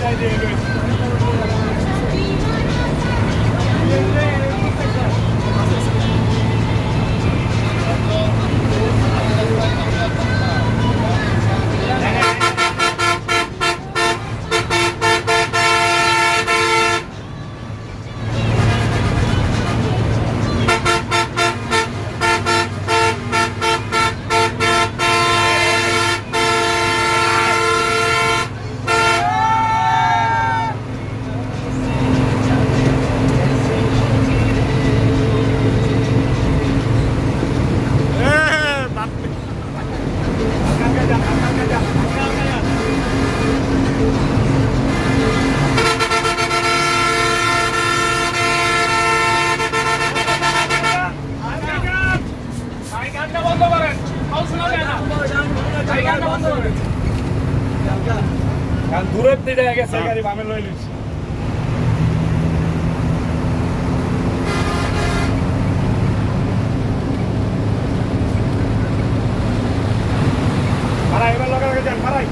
guys. How you doing? Good. দূরের দিকে গেছে গাড়ি বামে লই লিছি যান মারাই।